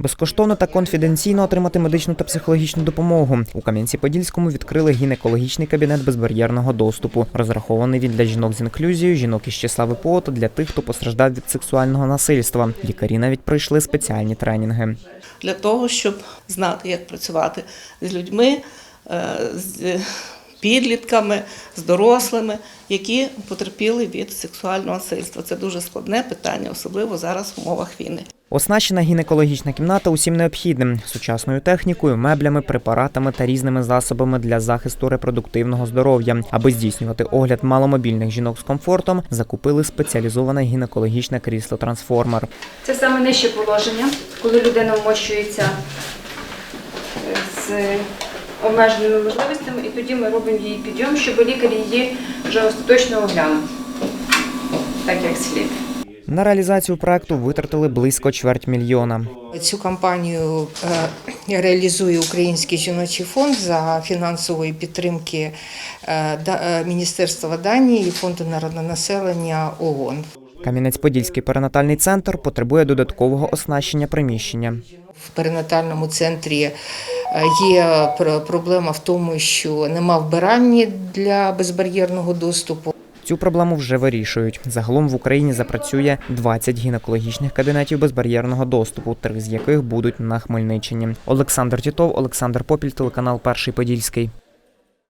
Безкоштовно та конфіденційно отримати медичну та психологічну допомогу. У Кам'янці-Подільському відкрили гінекологічний кабінет безбар'єрного доступу. Розрахований він для жінок з інклюзією, жінок із числа ВПО та для тих, хто постраждав від сексуального насильства. Лікарі навіть пройшли спеціальні тренінги. для того, щоб знати, як працювати з людьми, е, з підлітками, з дорослими, які потерпіли від сексуального насильства. Це дуже складне питання, особливо зараз в умовах війни. Оснащена гінекологічна кімната усім необхідним сучасною технікою, меблями, препаратами та різними засобами для захисту репродуктивного здоров'я. Аби здійснювати огляд маломобільних жінок з комфортом, закупили спеціалізоване гінекологічне крісло трансформер. Це саме нижче положення, коли людина вмощується е, з обмеженими можливостями, і тоді ми робимо її підйом, щоб лікар її вже остаточно оглянув, так як слід. На реалізацію проекту витратили близько чверть мільйона. Цю кампанію е, реалізує Український жіночий фонд за фінансової підтримки е, е, Міністерства Данії і Фонду народного населення ООН. Кам'янець-Подільський перинатальний центр потребує додаткового оснащення приміщення. В перинатальному центрі є пр- проблема в тому, що нема вбиральні для безбар'єрного доступу. Цю проблему вже вирішують. Загалом в Україні запрацює 20 гінекологічних кабінетів безбар'єрного доступу, три з яких будуть на Хмельниччині. Олександр Тітов, Олександр Попіль, телеканал Перший Подільський.